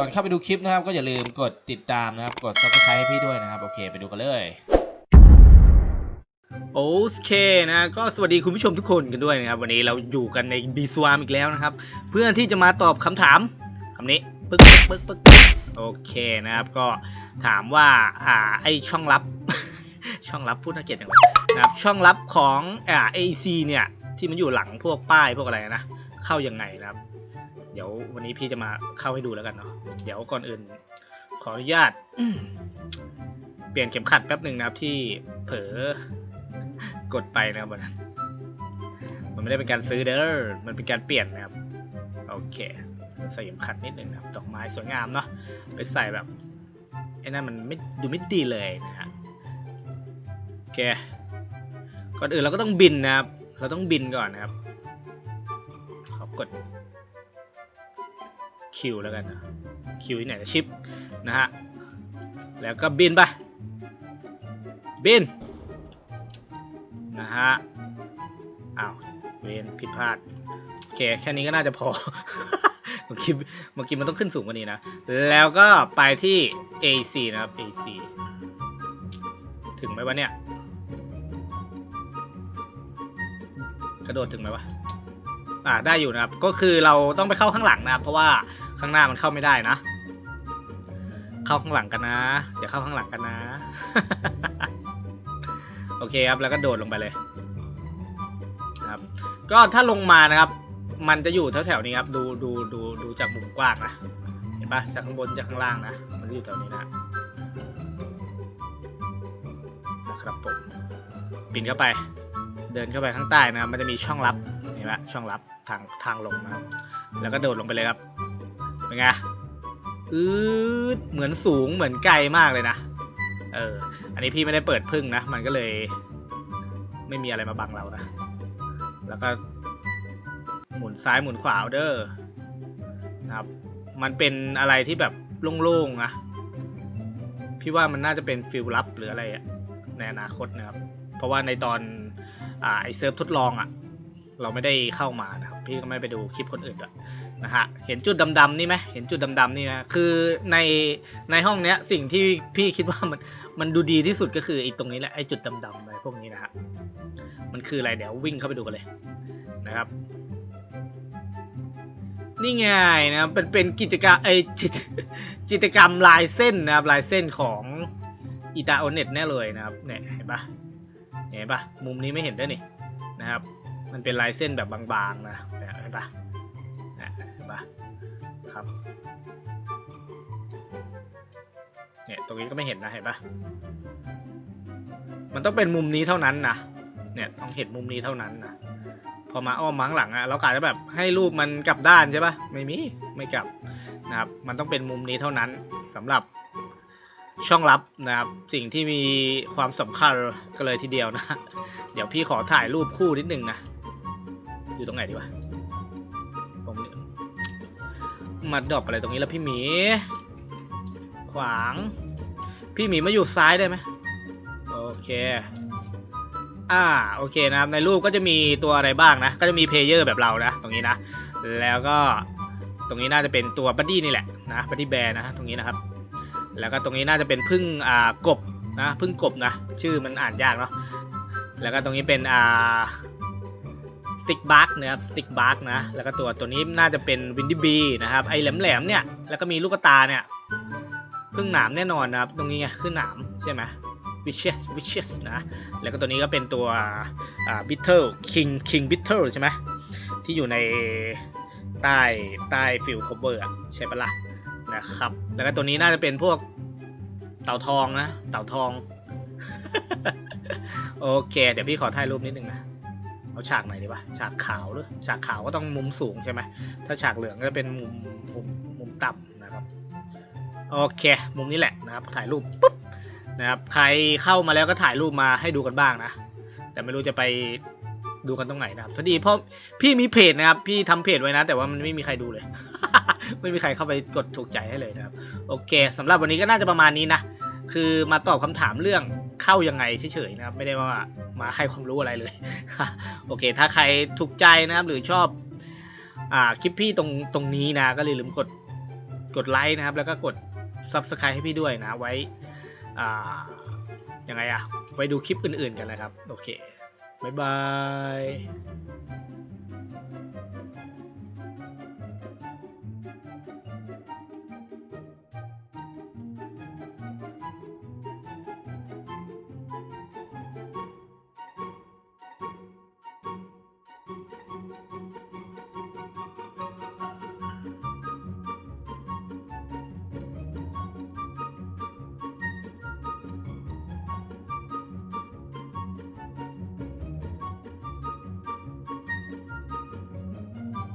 ก่อนเข้าไปดูคลิปนะครับ ก็อย่าลืมกดติดตามนะครับ กด subscribe ให้พี่ด้วยนะครับ โอเค ไปดูกันเลย โอเคนะ ก็สวัสดีคุณผู้ชมทุกคนกันด้วยนะครับ วันนี้เราอยู่กันในบีสวามอีกแล้วนะครับ เพื่อที่จะมาตอบคำถามคำนี้ปึ๊กปึ๊กปึ๊กปึ๊กโอเคนะครับ ก็ถามว่า อ่า ไอช่องลับ ช่องลับพูดน่าเกลียดจังเลยนะครับ ช่องลับของอ่า AC เนี่ย ที่มันอยู่หลังพวกป้ายพวกอะไรนะ เข้ายังไงนะครับ ดี๋ยววันนี้พี่จะมาเข้าให้ดูแล้วกันเนาะเดี๋ยวก่อนอื่น ขออนุญาต เปลี่ยนเข็มขัดแป๊บหนึ่งนะครับที่เผลอกดไปนะครับวันนั้นมันไม่ได้เป็นการซื้อเด้อมันเป็นการเปลี่ยนนะครับ โอเคใส่เข็มขัดนิดหนึ่งนะครับ ดอกไม้สวยงามเนาะไปใส่แบบไอ้นั่นมันไม่ดูไม่ดีเลยนะฮะโอเคก่อนอื่นเราก็ต้องบินนะครับ เราต้องบินก่อนนะครับขอกด คิวแล้วกันนะคิวที่ไหนนะชิปนะฮะ แล้วก็บินไป บิน นะฮะ อ้าว เวนผิดพลาด โอเค แค่นี้ก็น่าจะพอ เมื่อกี้เมื่อกี้มันต้องขึ้นสูงกว่านี้นะ แล้วก็ไปที่ AC นะครับ AC ถึงไหมวะเนี่ย กระโดดถึงไหมวะ อ่า ได้อยู่นะครับ ก็คือเราต้องไปเข้าข้างหลังนะครับ เพราะว่า ข้างหน้ามันเข้าไม่ได้นะ เข้าข้างหลังกันนะอย่าเข้าข้างหลังกันนะ โอเคครับแล้วก็โดดลงไปเลยครับ ก็ถ้าลงมานะครับ มันจะอยู่แถวๆนี้ครับ ดูดูดูดูจากมุมกว้างนะเห็นปะจากข้างบนจากข้างล่างนะ มันอยู่แถวนี้นะนะครับผมปีนเข้าไป เดินเข้าไปข้างใต้นะครับมันจะมีช่องลับเห็นไหมช่องลับทางทางลงนะครับแล้วก็โดดลงไปเลยครับ เป็นไงอืดเหมือนสูงเหมือนไกลมากเลยนะ เออ อันนี้พี่ไม่ได้เปิดพึ่งนะ มันก็เลย ไม่มีอะไรมาบังเรานะ แล้วก็หมุนซ้ายหมุนขวาเอาเด้อนะครับ มันเป็นอะไรที่แบบโล่งๆนะ พี่ว่ามันน่าจะเป็นฟิลลับหรืออะไรอะในอนาคตนะครับ เพราะว่าในตอนอ่าไอเซิร์ฟทดลองอะเราไม่ได้เข้ามานะครับ พี่ก็ไม่ไปดูคลิปคนอื่นด้วย นะฮะเห็นจุดดำๆนี่ไหมเห็นจุดดำๆนี่นะคือในในห้องเนี้ยสิ่งที่พี่คิดว่ามันมันดูดีที่สุดก็คือไอ้ตรงนี้แหละไอ้จุดดำๆอะไรพวกนี้นะฮะมันคืออะไรเดี๋ยววิ่งเข้าไปดูกันเลยนะครับ นี่ไงนะครับเป็นเป็นกิจกรรมไอจิตจิตกรรมลายเส้นนะครับลายเส้นของอีตาโอเน็ตแน่เลยนะครับเนี่ยเห็นปะเห็นปะมุมนี้ไม่เห็นด้วยนี่นะครับ มันเป็นลายเส้นแบบบางๆนะเห็นปะ ครับ เนี่ยตรงนี้ก็ไม่เห็นนะเห็นปะมันต้องเป็นมุมนี้เท่านั้นนะ เนี่ยต้องเห็นมุมนี้เท่านั้นนะ พอมาอ้อมมาข้างหลังอะเรากะจะแบบให้รูปมันกลับด้านใช่ปะไม่มี ไม่กลับนะครับ มันต้องเป็นมุมนี้เท่านั้นสำหรับช่องลับนะครับ สิ่งที่มีความสำคัญก็เลยทีเดียวนะ เดี๋ยวพี่ขอถ่ายรูปคู่นิดนึงนะ อยู่ตรงไหนดีวะ มาดรอปอะไรตรงนี้แล้วพี่หมี ขวาง พี่หมีมาอยู่ซ้ายได้ไหมโอเค อ่า โอเคนะครับ ในรูปก็จะมีตัวอะไรบ้างนะ ก็จะมีเพลเยอร์แบบเรานะ ตรงนี้นะ แล้วก็ตรงนี้น่าจะเป็นตัวบัดดี้นี่แหละนะบัดดี้แบร์นะตรงนี้นะครับ แล้วก็ตรงนี้น่าจะเป็นพึ่งอ่ากบนะพึ่งกบนะ ชื่อมันอ่านยากเนาะแล้วก็ตรงนี้เป็นอ่า ติ๊กบาร์กนะครับสติ๊กบาร์กนะแล้วก็ตัวตัวนี้น่าจะเป็นวินดี้บีนะครับไอแหลมๆเนี่ยแล้วก็มีลูกตาเนี่ยพึ่งหนามแน่นอนนะครับตรงนี้ไงคือหนามใช่ไหม witches witches นะแล้วก็ตัวนี้ก็เป็นตัวอ่า beetle king king beetle ใช่ไหมที่อยู่ในใต้ใต้ฟิล cover อะใช่ปะล่ะนะครับแล้วก็ตัวนี้น่าจะเป็นพวกเต่าทองนะเต่าทอง โอเค เดี๋ยวพี่ขอถ่ายรูปนิดนึงนะ เอาฉากไหนดีวะฉากขาวหรือฉากขาวก็ต้องมุมสูงใช่ไหมถ้าฉากเหลืองก็เป็นมุมมุมมุมต่ำนะครับโอเค มุมนี้แหละนะครับ ถ่ายรูปปุ๊บนะครับใครเข้ามาแล้วก็ถ่ายรูปมาให้ดูกันบ้างนะ แต่ไม่รู้จะไปดูกันตรงไหนนะครับพอดีเพราะพี่มีเพจนะครับ พี่ทำเพจไว้นะ แต่ว่ามันไม่มีใครดูเลย ไม่มีใครเข้าไปกดถูกใจให้เลยนะครับ โอเคสำหรับวันนี้ก็น่าจะประมาณนี้นะ คือมาตอบคำถามเรื่องเข้ายังไงเฉยๆนะครับ ไม่ได้ว่า มาให้ความรู้อะไรเลย โอเค ถ้าใครถูกใจนะครับ หรือชอบอ่าคลิปพี่ตรงตรงนี้นะ ก็เลยลืมกดกดไลค์นะครับ แล้วก็กด Subscribe ให้พี่ด้วยนะ ไว้อ่ายังไงอะไว้ดูคลิปอื่นๆกันนะครับ โอเค บ๊ายบาย